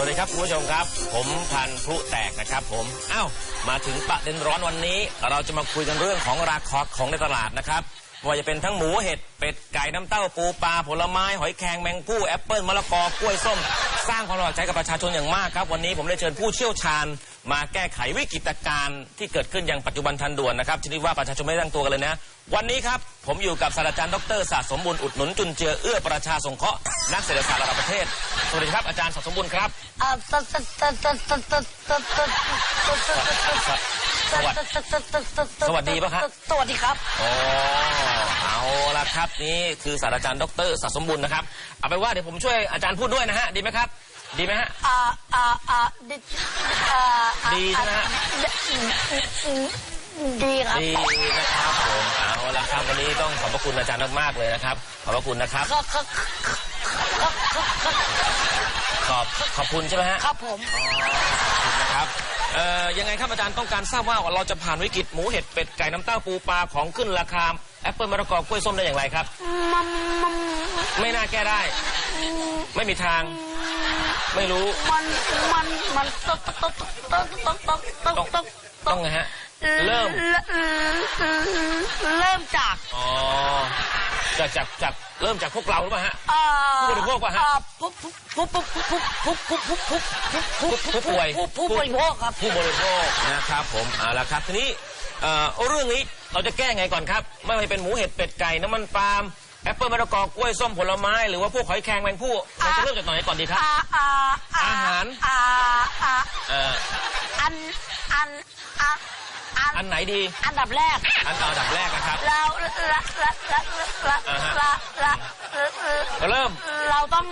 วัสดีครับคุณผู้ชมครับ ผมพันธุ์พลุแตกนะครับ ผมอ้าวมาถึงประเด็นร้อนวันนี้ เราจะมาคุยกันเรื่องของราคาของในตลาดนะครับว่าจะเป็นทั้งหมูเห็ดเป็ดไก่น้ำเต้าปูปลาผลไม้หอยแครงแมงผู้แอปเปิลมะละกอกล้วยส้ม สร้างความลำบากใจกับประชาชนอย่างมากครับ วันนี้ผมได้เชิญผู้เชี่ยวชาญ มาแก้ไขวิกฤตการณ์ที่เกิดขึ้นอย่างปัจจุบันทันด่วนนะครับชนิดว่าประชาชนไม่ได้ตั้งตัวกันเลยนะ วันนี้ครับผมอยู่กับศาสตราจารย์ดรศาสตร์สมบูรณ์อุดหนุนจุนเจือเอื้อประชาสงเคราะห์นักเศรษฐศาสตร์ระดับประเทศสวัสดีครับอาจารย์ศาสตร์สมบูรณ์ครับ สวัสดีสวัสดีปะครับ สวัสดีครับโอ้เอาละครับนี่คือศาสตราจารย์ดรสัตย์สมบุญนะครับ เอาเป็นว่าเดี๋ยวผมช่วยอาจารย์พูดด้วยนะฮะ ดีไหมครับ ดีไหมฮะ อ่าอ่าอ่าดีอ่ดีใช่ฮะ ดีครับดีนะครับผมเอาละครับวันนี้ต้องขอบพระคุณอาจารย์มากๆเลยนะครับ ขอบพระคุณนะครับขอบขอบคุณใช่ไหมฮะ ครับผมอบคุ ยังไงครับอาจารย์ต้องการทราบว่าเราจะผ่านวิกฤตหมูเห็ดเป็ดไก่น้ำเต้าปูปลาของขึ้นราคาแอปเปิลมะละกอกล้วยส้มได้อย่างไรครับ มันมันไม่น่าแก้ได้ ไม่มีทาง ไม่รู้มันมันมันต้องต้องต้องต้องต้องต้องต้องต้องไงฮะ เริ่ม เริ่มจากอ๋อจากจากจากเริ่มจากพวกเราหรือเปล่าฮะผู้บริโภคป่ะฮะอ่าผู้ ผู้ผู้ผู้ผู้ผู้ผู้ผู้ผู้ผู้ผู้ป่วยผู้ผู้บริโภคครับผู้บริโภคนะครับผมเอาละครับทีนี้เอ่อเรื่องนี้เราจะแก้ไงก่อนครับ ไม่ว่าจะเป็นหมูเห็ดเป็ดไก่น้ำมันปาล์มแอปเปิลมะละกอกล้วยส้มผลไม้หรือว่าพวกหอยแครงแมงผู้เราจะเริ่มจากตรงไหนก่อนดีครับอ่าอ่าอาหารอ่าอ่าเอ่ออันอันอันอันอันไหนดี อันดับแรก อันอันดับแรกนะครับ เราละละละละละอ่าฮะละละละเริ่ม เราต้อง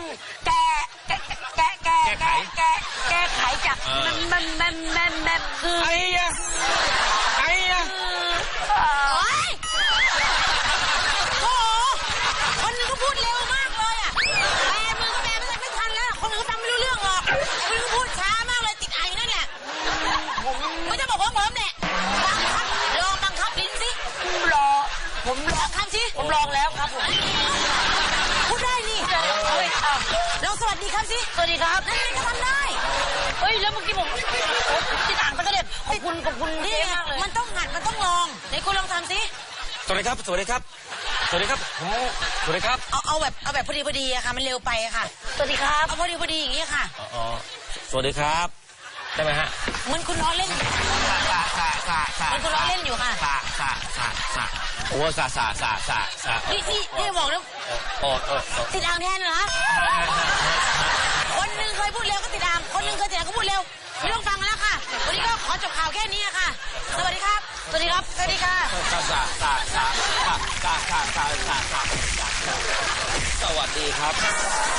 แก้แก้แก้แก้ แก้ไข แก้แก้ไข จากอ่ามันมันมันมันมันคือไอ้ยะไอ้ยะเอ่อโอ๊ยโอ้โหคนนึงก็พูดเร็วมากเลยอะแปลมือก็แปลไม่ทันไม่ทันแล้ว คนอื่นก็ฟังไม่รู้เรื่องหรอกคนนึงก็พูดช้ามากเลยติดไอนั่นแหละไม่ต้องบอกว่าผมแหละบังคับลองบังคับลิ้นสิผมรอ ผมรอลองทำสิผมลองแล้วครับผมพูดได้นี่เฮ้ยอ้าวลองสวัสดีครับสิสวัสดีครับ ดขอบคุณขอบคุณนี่เจ๊ไงมากเลยมันต้องหัดมันต้องลองไหนคุณลองทำสิสวัสดีครับสวัสดีครับสวัสดีครับผมสวัสดีครับเอาเอาแบบเอาแบบพอดีพอดีอะค่ะ มันเร็วไปอะค่ะสวัสดีครับเอาพอดีพอดีอย่างนี้ค่ะอ๋ออ๋อสวัสดีครับได้ไหมฮะเหมันคุณล้อเล่นอยู่สะสะสะสะมันคุณล้อเล่นอยู่ค่ะสะสะสะสะโอ้สะสะสะสะสะนี่นี่นี่บอกแล้วโอ้โอ้โอ้ติดอ่างแทนเหรอคนหนึ่งเคยพูดเร็วก็ติดอ่าง สวัสดีครับ สวัสดีค่ะสวัสดีครับสวัสดีครับสวัสดีครับ